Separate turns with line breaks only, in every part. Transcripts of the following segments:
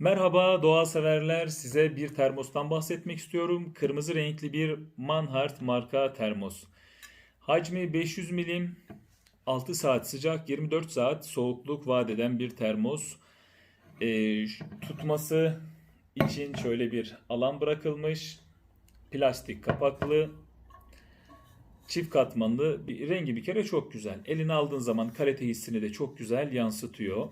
Merhaba doğa severler. Size bir termostan bahsetmek istiyorum. Kırmızı renkli bir Manhart marka termos. Hacmi 500 milim, 6 saat sıcak, 24 saat soğukluk vaat eden bir termos. Ş- tutması için şöyle bir alan bırakılmış. Plastik kapaklı, çift katmanlı. Bir, rengi bir kere çok güzel. Eline aldığın zaman kalite hissini de çok güzel yansıtıyor.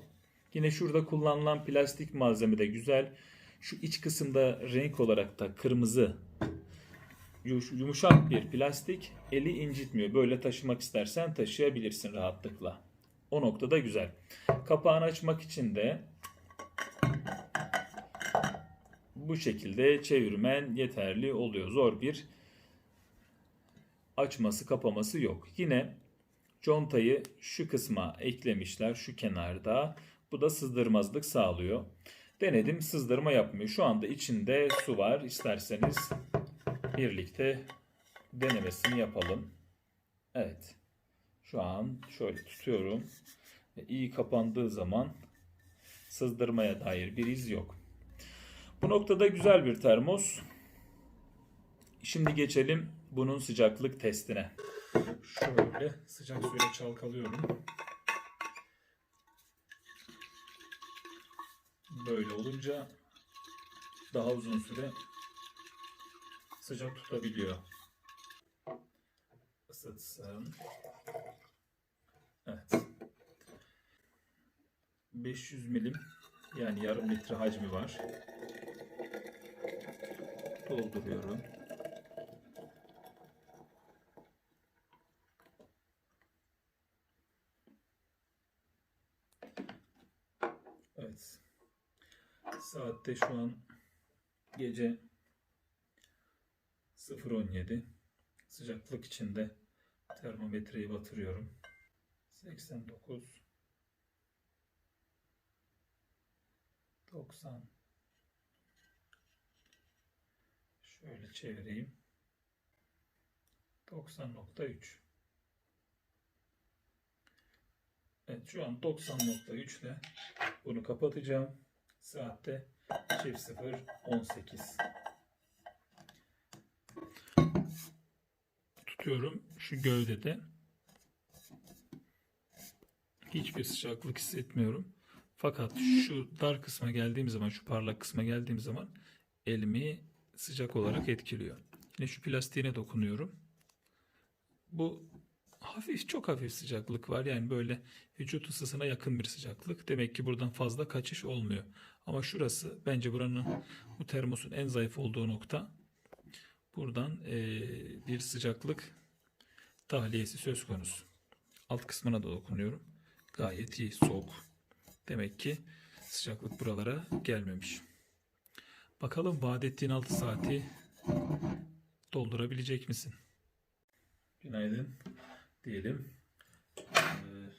Yine şurada kullanılan plastik malzeme de güzel. Şu iç kısımda renk olarak da kırmızı yumuşak bir plastik eli incitmiyor. Böyle taşımak istersen taşıyabilirsin rahatlıkla. O noktada güzel. Kapağını açmak için de bu şekilde çevirmen yeterli oluyor. Zor bir açması kapaması yok. Yine contayı şu kısma eklemişler şu kenarda. Bu da sızdırmazlık sağlıyor. Denedim sızdırma yapmıyor. Şu anda içinde su var. İsterseniz birlikte denemesini yapalım. Evet. Şu an şöyle tutuyorum. İyi kapandığı zaman sızdırmaya dair bir iz yok. Bu noktada güzel bir termos. Şimdi geçelim bunun sıcaklık testine. Şöyle sıcak suyla çalkalıyorum. Böyle olunca daha uzun süre sıcak tutabiliyor. Isıtsın. Evet. 500 milim yani yarım litre hacmi var. Dolduruyorum. Evet. Saatte şu an gece 0.17. Sıcaklık içinde termometreyi batırıyorum. 89 90 Şöyle çevireyim. 90.3 Evet şu an 90.3 ile bunu kapatacağım. Saatte çift 0 18. Tutuyorum şu gövdede. Hiçbir sıcaklık hissetmiyorum. Fakat şu dar kısma geldiğim zaman, şu parlak kısma geldiğim zaman elimi sıcak olarak etkiliyor. Yine şu plastiğine dokunuyorum. Bu hafif, çok hafif sıcaklık var. Yani böyle vücut ısısına yakın bir sıcaklık. Demek ki buradan fazla kaçış olmuyor. Ama şurası bence buranın bu termosun en zayıf olduğu nokta. Buradan eee, bir sıcaklık tahliyesi söz konusu. Alt kısmına da dokunuyorum. Gayet iyi, soğuk. Demek ki sıcaklık buralara gelmemiş. Bakalım vaat ettiğin 6 saati doldurabilecek misin? Günaydın diyelim. Ee,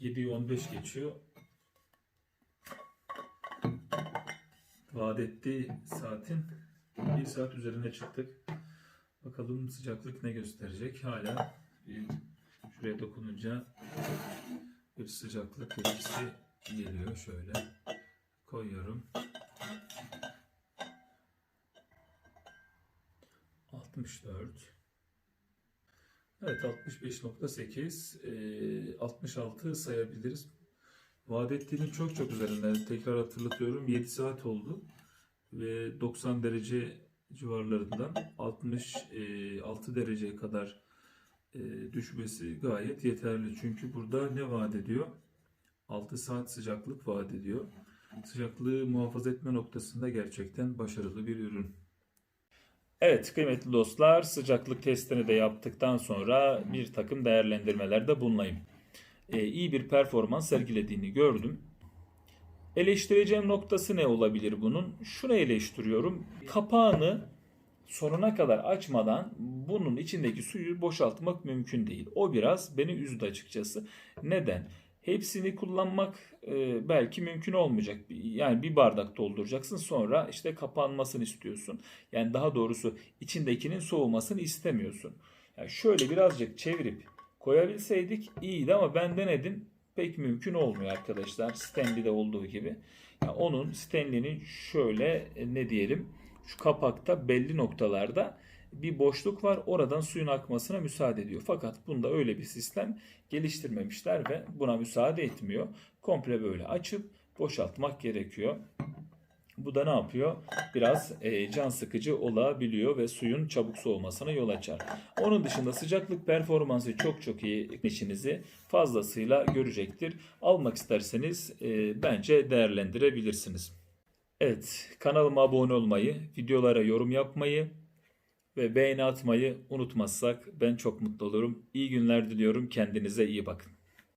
7'yi 15 geçiyor. Vaat saatin 1 saat üzerine çıktık. Bakalım sıcaklık ne gösterecek. Hala bir şuraya dokununca bir sıcaklık etkisi geliyor. Şöyle koyuyorum. 64 Evet 65.8 e, 66 sayabiliriz. Vaat çok çok üzerinde. Tekrar hatırlatıyorum 7 saat oldu. Ve 90 derece civarlarından 66 dereceye kadar düşmesi gayet yeterli. Çünkü burada ne vaat ediyor? 6 saat sıcaklık vaat ediyor. Sıcaklığı muhafaza etme noktasında gerçekten başarılı bir ürün. Evet kıymetli dostlar sıcaklık testini de yaptıktan sonra bir takım değerlendirmelerde bulunayım. Ee, iyi bir performans sergilediğini gördüm. Eleştireceğim noktası ne olabilir bunun? Şunu eleştiriyorum. Kapağını sonuna kadar açmadan bunun içindeki suyu boşaltmak mümkün değil. O biraz beni üzdü açıkçası. Neden? Hepsini kullanmak e, belki mümkün olmayacak. Yani bir bardak dolduracaksın sonra işte kapanmasını istiyorsun. Yani daha doğrusu içindekinin soğumasını istemiyorsun. Yani şöyle birazcık çevirip koyabilseydik iyiydi ama ben denedim pek mümkün olmuyor arkadaşlar. Stanley'de olduğu gibi. Yani onun Stanley'nin şöyle e, ne diyelim şu kapakta belli noktalarda bir boşluk var. Oradan suyun akmasına müsaade ediyor. Fakat bunda öyle bir sistem geliştirmemişler ve buna müsaade etmiyor. Komple böyle açıp boşaltmak gerekiyor. Bu da ne yapıyor? Biraz e, can sıkıcı olabiliyor ve suyun çabuk soğumasına yol açar. Onun dışında sıcaklık performansı çok çok iyi işinizi fazlasıyla görecektir. Almak isterseniz e, bence değerlendirebilirsiniz. Evet kanalıma abone olmayı, videolara yorum yapmayı ve beğeni atmayı unutmazsak ben çok mutlu olurum. İyi günler diliyorum. Kendinize iyi bakın.